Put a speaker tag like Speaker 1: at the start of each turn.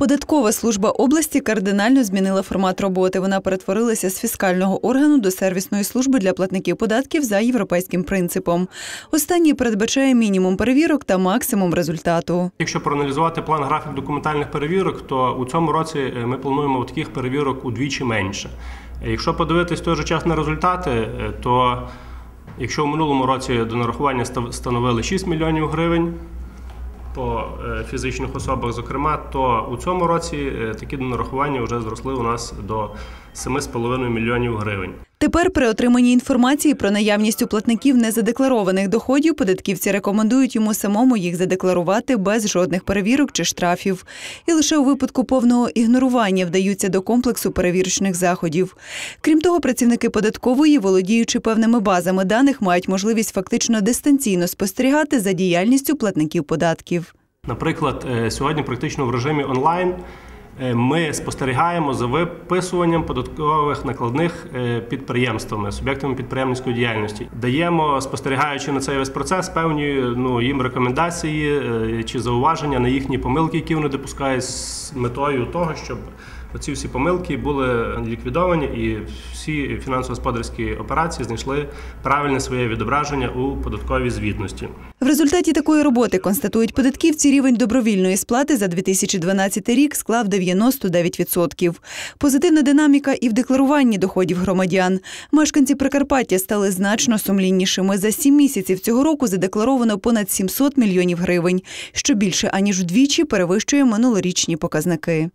Speaker 1: Податкова служба області кардинально змінила формат роботи. Вона перетворилася з фіскального органу до сервісної служби для платників податків за європейським принципом. Останній передбачає мінімум перевірок та максимум результату.
Speaker 2: Якщо проаналізувати план графік документальних перевірок, то у цьому році е, ми плануємо таких перевірок удвічі менше. Е, Якщо подивитись той же час на результати, е, то якщо в минулому році до нарахування становили 6 мільйонів гривень по е, фізичних особах, зокрема, то у цьому році е, такі донарахування вже зросли у нас до 7,5 мільйонів гривень.
Speaker 1: Тепер при отриманні інформації про наявність у платників незадекларованих доходів податківці рекомендують йому самому їх задекларувати без жодних перевірок чи штрафів. І лише у випадку повного ігнорування вдаються до комплексу перевірочних заходів. Крім того, працівники податкової, володіючи певними базами даних, мають можливість фактично дистанційно спостерігати за діяльністю платників податків.
Speaker 2: Наприклад, е, сьогодні практично в режимі онлайн ми спостерігаємо за виписуванням податкових накладних е, підприємствами, суб'єктами підприємницької діяльності. Даємо, спостерігаючи на цей весь процес, певні ну, їм рекомендації е, чи зауваження на їхні помилки, які вони допускають з метою того, щоб оці всі помилки були ліквідовані і всі фінансово-господарські операції знайшли правильне своє відображення у податковій звітності.
Speaker 1: В результаті такої роботи, констатують податківці, рівень добровільної сплати за 2012 рік склав 99%. Позитивна динаміка і в декларуванні доходів громадян. Мешканці Прикарпаття стали значно сумліннішими. За сім місяців цього року задекларовано понад 700 мільйонів гривень, що більше аніж вдвічі перевищує минулорічні показники.